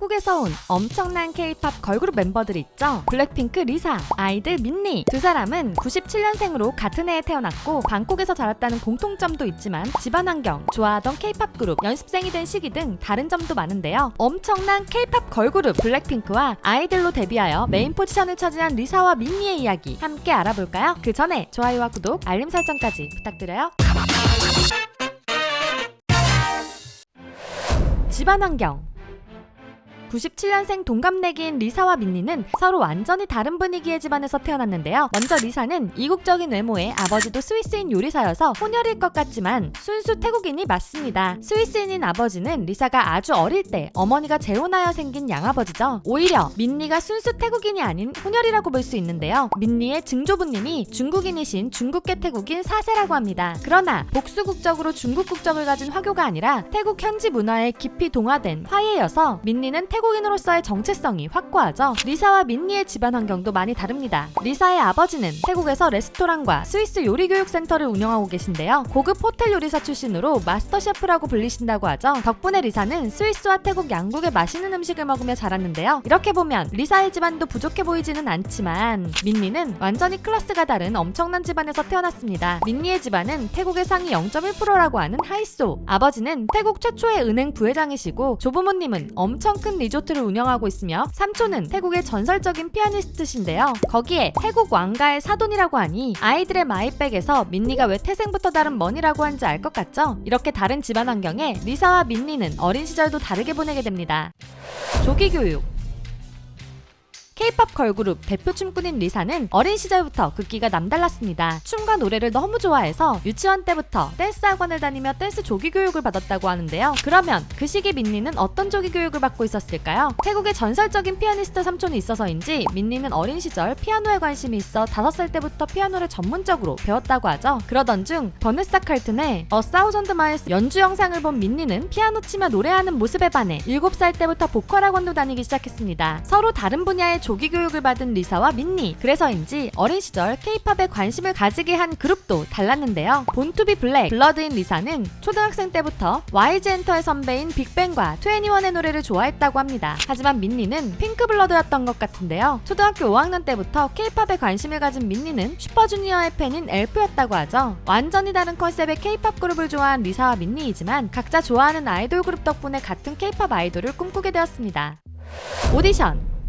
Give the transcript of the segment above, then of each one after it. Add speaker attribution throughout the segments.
Speaker 1: 태국에서 온 엄청난 K-팝 걸그룹 멤버들이 있죠. 블랙핑크 리사, 아이들 민니 두 사람은 97년생으로 같은 해에 태어났고 방콕에서 자랐다는 공통점도 있지만 집안 환경, 좋아하던 K-팝 그룹, 연습생이 된 시기 등 다른 점도 많은데요. 엄청난 K-팝 걸그룹 블랙핑크와 아이들로 데뷔하여 메인 포지션을 차지한 리사와 민니의 이야기 함께 알아볼까요? 그 전에 좋아요와 구독, 알림 설정까지 부탁드려요. 집안 환경 97년생 동갑내기인 리사와 민니는 서로 완전히 다른 분위기의 집안에서 태어났는데요. 먼저 리사는 이국적인 외모에 아버지도 스위스인 요리사여서 혼혈일 것 같지만 순수 태국인이 맞습니다. 스위스인인 아버지는 리사가 아주 어릴 때 어머니가 재혼하여 생긴 양아버지죠. 오히려 민니가 순수 태국인이 아닌 혼혈이라고 볼 수 있는데요. 민니의 증조부님이 중국인이신 중국계 태국인 사세라고 합니다. 그러나 복수 국적으로 중국 국적을 가진 화교가 아니라 태국 현지 문화에 깊이 동화된 화예여서 민니는 태국 인으로서의 정체성이 확고하죠. 리사와 민니의 집안 환경도 많이 다릅니다. 리사의 아버지는 태국에서 레스토랑과 스위스 요리 교육 센터를 운영하고 계신데요. 고급 호텔 요리사 출신으로 마스터 셰프라고 불리신다고 하죠. 덕분에 리사는 스위스와 태국 양국의 맛있는 음식을 먹으며 자랐는데요. 이렇게 보면 리사의 집안도 부족해 보이지는 않지만 민니는 완전히 클래스가 다른 엄청난 집안에서 태어났습니다. 민니의 집안은 태국의 상위 0.1%라고 하는 하이소. 아버지는 태국 최초의 은행 부회장이시고 조부모님은 엄청 큰 리조트를 운영하고 있으며 삼촌은 태국의 전설적인 피아니스트신데요. 거기에 태국 왕가의 사돈이라고 하니 아이들의 마이백에서 민니가 왜 태생부터 다른 머니라고 한지 알 것 같죠? 이렇게 다른 집안 환경에 리사와 민니는 어린 시절도 다르게 보내게 됩니다. 조기 교육 K-팝 걸그룹 대표 춤꾼인 리사는 어린 시절부터 극기가 남달랐습니다. 춤과 노래를 너무 좋아해서 유치원 때부터 댄스 학원을 다니며 댄스 조기 교육을 받았다고 하는데요. 그러면 그 시기 민니는 어떤 조기 교육을 받고 있었을까요? 태국의 전설적인 피아니스트 삼촌이 있어서인지 민니는 어린 시절 피아노에 관심이 있어 5살 때부터 피아노를 전문적으로 배웠다고 하죠. 그러던 중 버네사 칼튼의 어 사우전드 마일스 연주 영상을 본 민니는 피아노 치며 노래하는 모습에 반해 7살 때부터 보컬 학원도 다니기 시작했습니다. 서로 다른 분야의 조기 교육을 받은 리사와 민니. 그래서인지 어린 시절 K-팝에 관심을 가지게 한 그룹도 달랐는데요. 본투비 블랙, 블러드인 리사는 초등학생 때부터 YG 엔터의 선배인 빅뱅과 21의 노래를 좋아했다고 합니다. 하지만 민니는 핑크 블러드였던 것 같은데요. 초등학교 5학년 때부터 K-팝에 관심을 가진 민니는 슈퍼주니어의 팬인 엘프였다고 하죠. 완전히 다른 컨셉의 K-팝 그룹을 좋아한 리사와 민니이지만 각자 좋아하는 아이돌 그룹 덕분에 같은 K-팝 아이돌을 꿈꾸게 되었습니다. 오디션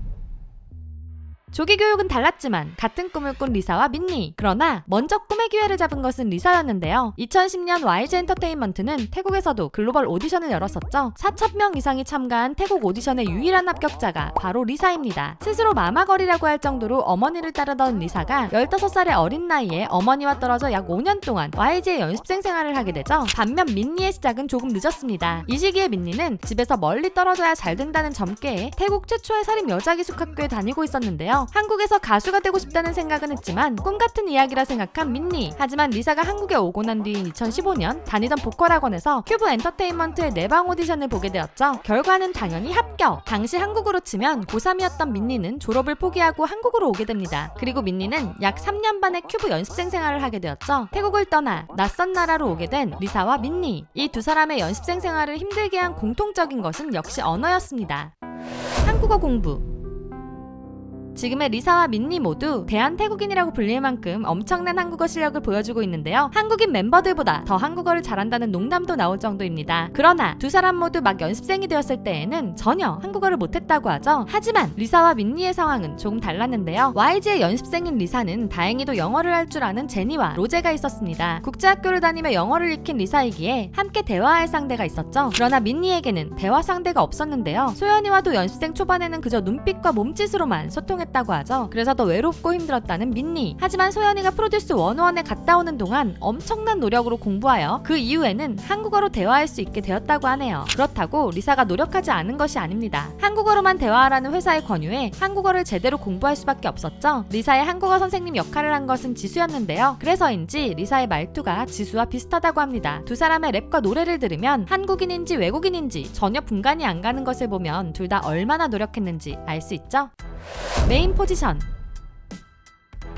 Speaker 1: 조기 교육은 달랐지만 같은 꿈을 꾼 리사와 민니. 그러나 먼저 꿈의 기회를 잡은 것은 리사였는데요. 2010년 YG 엔터테인먼트는 태국에서도 글로벌 오디션을 열었었죠. 4,000명 이상이 참가한 태국 오디션의 유일한 합격자가 바로 리사입니다. 스스로 마마거리라고 할 정도로 어머니를 따르던 리사가 15살의 어린 나이에 어머니와 떨어져 약 5년 동안 YG의 연습생 생활을 하게 되죠. 반면 민니의 시작은 조금 늦었습니다. 이 시기에 민니는 집에서 멀리 떨어져야 잘 된다는 점괘에 태국 최초의 사립 여자 기숙학교에 다니고 있었는데요. 한국에서 가수가 되고 싶다는 생각은 했지만 꿈 같은 이야기라 생각한 민니. 하지만 리사가 한국에 오고 난 뒤인 2015년 다니던 보컬 학원에서 큐브 엔터테인먼트의 내방 오디션을 보게 되었죠. 결과는 당연히 합격. 당시 한국으로 치면 고3이었던 민니는 졸업을 포기하고 한국으로 오게 됩니다. 그리고 민니는 약 3년 반의 큐브 연습생 생활을 하게 되었죠. 태국을 떠나 낯선 나라로 오게 된 리사와 민니. 이 두 사람의 연습생 생활을 힘들게 한 공통적인 것은 역시 언어였습니다. 한국어 공부. 지금의 리사와 민니 모두 대한태국인이라고 불릴 만큼 엄청난 한국어 실력을 보여주고 있는데요. 한국인 멤버들보다 더 한국어를 잘한다는 농담도 나올 정도입니다. 그러나 두 사람 모두 막 연습생이 되었을 때에는 전혀 한국어를 못했다고 하죠. 하지만 리사와 민니의 상황은 조금 달랐는데요. YG의 연습생인 리사는 다행히도 영어를 할 줄 아는 제니와 로제가 있었습니다. 국제학교를 다니며 영어를 익힌 리사이기에 함께 대화할 상대가 있었죠. 그러나 민니에게는 대화 상대가 없었는데요. 소연이와도 연습생 초반에는 그저 눈빛과 몸짓으로만 소통 했다고 하죠. 그래서 더 외롭고 힘들었다는 민니. 하지만 소연이가 프로듀스 101에 갔다 오는 동안 엄청난 노력으로 공부하여 그 이후에는 한국어로 대화할 수 있게 되었다고 하네요. 그렇다고 리사가 노력하지 않은 것이 아닙니다. 한국어로만 대화하라는 회사의 권유에 한국어를 제대로 공부할 수밖에 없었죠. 리사의 한국어 선생님 역할을 한 것은 지수였는데요. 그래서인지 리사의 말투가 지수와 비슷하다고 합니다. 두 사람의 랩과 노래를 들으면 한국인인지 외국인인지 전혀 분간이 안 가는 것을 보면 둘 다 얼마나 노력했는지 알 수 있죠. 메인 포지션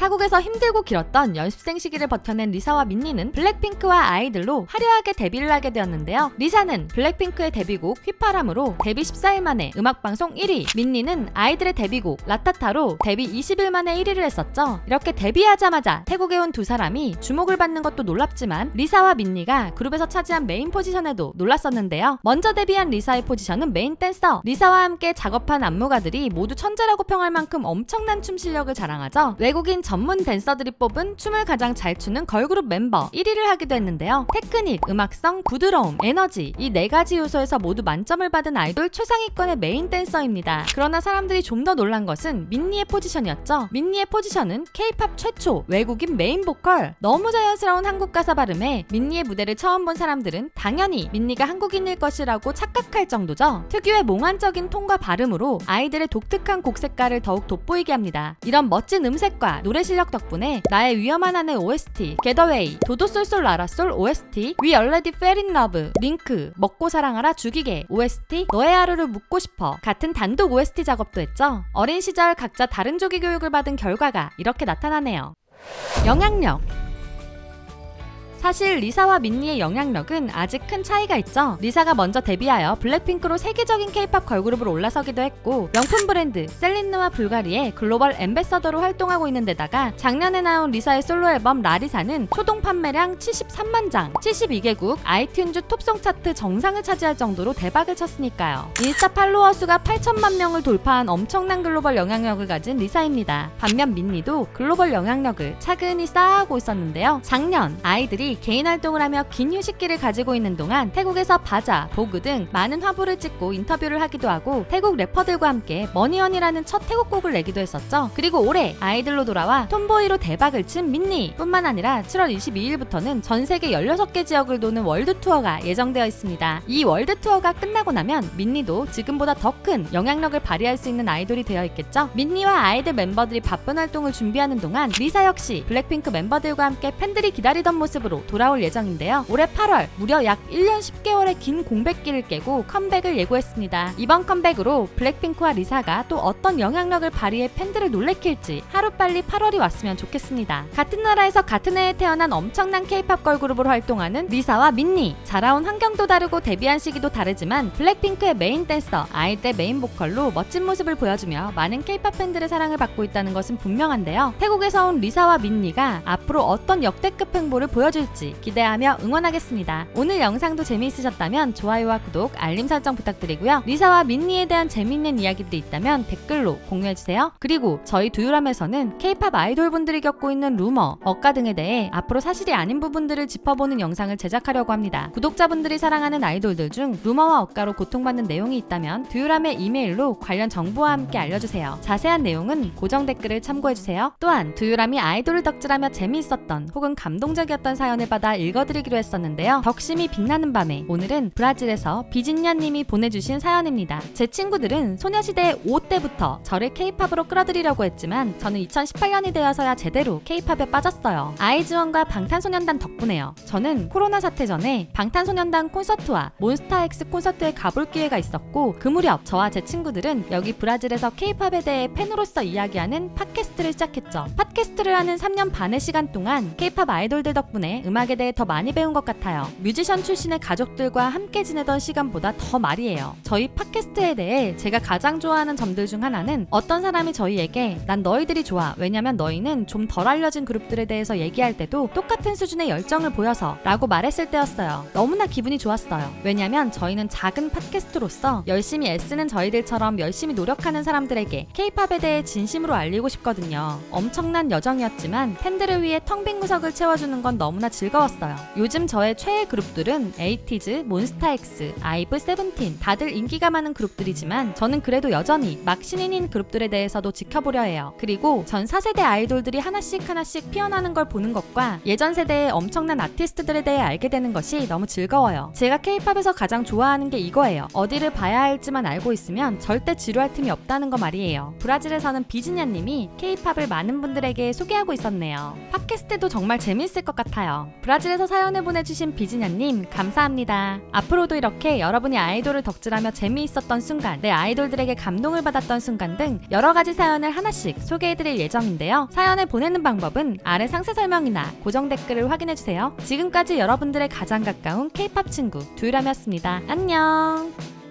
Speaker 1: 타국에서 힘들고 길었던 연습생 시기를 버텨낸 리사와 민니는 블랙핑크와 아이들로 화려하게 데뷔를 하게 되었는데요. 리사는 블랙핑크의 데뷔곡 휘파람으로 데뷔 14일 만에 음악방송 1위, 민니는 아이들의 데뷔곡 라타타로 데뷔 20일 만에 1위를 했었죠. 이렇게 데뷔하자마자 태국에 온 두 사람이 주목을 받는 것도 놀랍지만 리사와 민니가 그룹에서 차지한 메인 포지션에도 놀랐었는데요. 먼저 데뷔한 리사의 포지션은 메인 댄서. 리사와 함께 작업한 안무가들이 모두 천재라고 평할 만큼 엄청난 춤 실력을 자랑하죠. 외국인 전문 댄서들이 뽑은 춤을 가장 잘 추는 걸그룹 멤버 1위를 하기도 했는데요. 테크닉, 음악성, 부드러움, 에너지 이 네 가지 요소에서 모두 만점을 받은 아이돌 최상위권의 메인 댄서입니다. 그러나 사람들이 좀 더 놀란 것은 민니의 포지션이었죠. 민니의 포지션은 K-팝 최초 외국인 메인 보컬. 너무 자연스러운 한국 가사 발음에 민니의 무대를 처음 본 사람들은 당연히 민니가 한국인일 것이라고 착각할 정도죠. 특유의 몽환적인 톤과 발음으로 아이들의 독특한 곡 색깔을 더욱 돋보이게 합니다. 이런 멋진 음색과 노래 실력 덕분에 나의 위험한 아내 OST, 게더웨이, 도도솔솔 라라솔 OST, Already Fell in Love, 링크, 먹고 사랑하라 죽이게 OST, 너의 하루를 묻고 싶어 같은 단독 OST 작업도 했죠. 어린 시절 각자 다른 조기 교육을 받은 결과가 이렇게 나타나네요. 영향력 사실 리사와 민니의 영향력은 아직 큰 차이가 있죠. 리사가 먼저 데뷔하여 블랙핑크로 세계적인 케이팝 걸그룹으로 올라서기도 했고 명품 브랜드 셀린느와 불가리의 글로벌 엠베서더로 활동하고 있는 데다가 작년에 나온 리사의 솔로 앨범 라리사는 초동 판매량 73만 장, 72개국 아이튠즈 톱송 차트 정상을 차지할 정도로 대박을 쳤으니까요. 인스타 팔로워 수가 8천만 명을 돌파한 엄청난 글로벌 영향력을 가진 리사입니다. 반면 민니도 글로벌 영향력을 차근히 쌓아가고 있었는데요. 작년 아이들이 개인 활동을 하며 긴 휴식기를 가지고 있는 동안 태국에서 바자, 보그 등 많은 화보를 찍고 인터뷰를 하기도 하고 태국 래퍼들과 함께 머니언이라는 첫 태국 곡을 내기도 했었죠. 그리고 올해 아이들로 돌아와 톰보이로 대박을 친 민니 뿐만 아니라 7월 22일부터는 전 세계 16개 지역을 도는 월드 투어가 예정되어 있습니다. 이 월드 투어가 끝나고 나면 민니도 지금보다 더 큰 영향력을 발휘할 수 있는 아이돌이 되어 있겠죠. 민니와 아이들 멤버들이 바쁜 활동을 준비하는 동안 리사 역시 블랙핑크 멤버들과 함께 팬들이 기다리던 모습으로 돌아올 예정인데요. 올해 8월 무려 약 1년 10개월의 긴 공백기를 깨고 컴백을 예고했습니다. 이번 컴백으로 블랙핑크와 리사가 또 어떤 영향력을 발휘해 팬들을 놀래킬지 하루빨리 8월이 왔으면 좋겠습니다. 같은 나라에서 같은 해에 태어난 엄청난 케이팝 걸그룹으로 활동하는 리사와 민니 자라온 환경도 다르고 데뷔한 시기도 다르지만 블랙핑크의 메인 댄서 아이들 메인 보컬로 멋진 모습을 보여주며 많은 케이팝 팬들의 사랑을 받고 있다는 것은 분명한데요. 태국에서 온 리사와 민니가 앞으로 어떤 역대급 행보를 보여줄지 기대하며 응원하겠습니다. 오늘 영상도 재미있으셨다면 좋아요와 구독, 알림 설정 부탁드리고요. 리사와 민니에 대한 재미있는 이야기들이 있다면 댓글로 공유해주세요. 그리고 저희 두유람에서는 케이팝 아이돌 분들이 겪고 있는 루머, 억가 등에 대해 앞으로 사실이 아닌 부분들을 짚어보는 영상을 제작하려고 합니다. 구독자분들이 사랑하는 아이돌들 중 루머와 억가로 고통받는 내용이 있다면 두유람의 이메일로 관련 정보와 함께 알려주세요. 자세한 내용은 고정 댓글을 참고해주세요. 또한 두유람이 아이돌을 덕질하며 재미있었던 혹은 감동적이었던 사연을 받아 읽어드리기로 했었는데요. 덕심이 빛나는 밤에 오늘은 브라질에서 비진냐님이 보내주신 사연입니다. 제 친구들은 소녀시대 5 때부터 저를 케이팝으로 끌어들이려고 했지만 저는 2018년이 되어서야 제대로 케이팝에 빠졌어요. 아이즈원과 방탄소년단 덕분에요. 저는 코로나 사태 전에 방탄소년단 콘서트와 몬스타엑스 콘서트에 가볼 기회가 있었고 그 무렵 저와 제 친구들은 여기 브라질에서 케이팝에 대해 팬으로서 이야기하는 팟캐스트를 시작했죠. 팟캐스트를 하는 3년 반의 시간 동안 케이팝 아이돌들 덕분에 음악에 대해 더 많이 배운 것 같아요. 뮤지션 출신의 가족들과 함께 지내던 시간보다 더 말이에요. 저희 팟캐스트에 대해 제가 가장 좋아하는 점들 중 하나는 어떤 사람이 저희에게 난 너희들이 좋아. 왜냐면 너희는 좀 덜 알려진 그룹들에 대해서 얘기할 때도 똑같은 수준의 열정을 보여서 라고 말했을 때였어요. 너무나 기분이 좋았어요. 왜냐면 저희는 작은 팟캐스트로서 열심히 애쓰는 저희들처럼 열심히 노력하는 사람들에게 케이팝에 대해 진심으로 알리고 싶거든요. 엄청난 여정이었지만 팬들을 위해 텅 빈 구석을 채워주는 건 너무나 즐거웠어요. 요즘 저의 최애 그룹들은 에이티즈, 몬스타엑스, 아이브, 세븐틴 다들 인기가 많은 그룹들이지만 저는 그래도 여전히 막 신인인 그룹들에 대해서도 지켜보려 해요. 그리고 전 4세대 아이돌들이 하나씩 하나씩 피어나는 걸 보는 것과 예전 세대의 엄청난 아티스트들에 대해 알게 되는 것이 너무 즐거워요. 제가 케이팝에서 가장 좋아하는 게 이거예요. 어디를 봐야 할지만 알고 있으면 절대 지루할 틈이 없다는 거 말이에요. 브라질에서는 비즈냐님이 케이팝을 많은 분들에게 소개하고 있었네요. 팟캐스트도 정말 재미있을 것 같아요. 브라질에서 사연을 보내주신 비지냐님 감사합니다. 앞으로도 이렇게 여러분이 아이돌을 덕질하며 재미있었던 순간, 내 아이돌들에게 감동을 받았던 순간 등 여러 가지 사연을 하나씩 소개해드릴 예정인데요. 사연을 보내는 방법은 아래 상세 설명이나 고정 댓글을 확인해주세요. 지금까지 여러분들의 가장 가까운 K-팝 친구 두유람이었습니다. 안녕.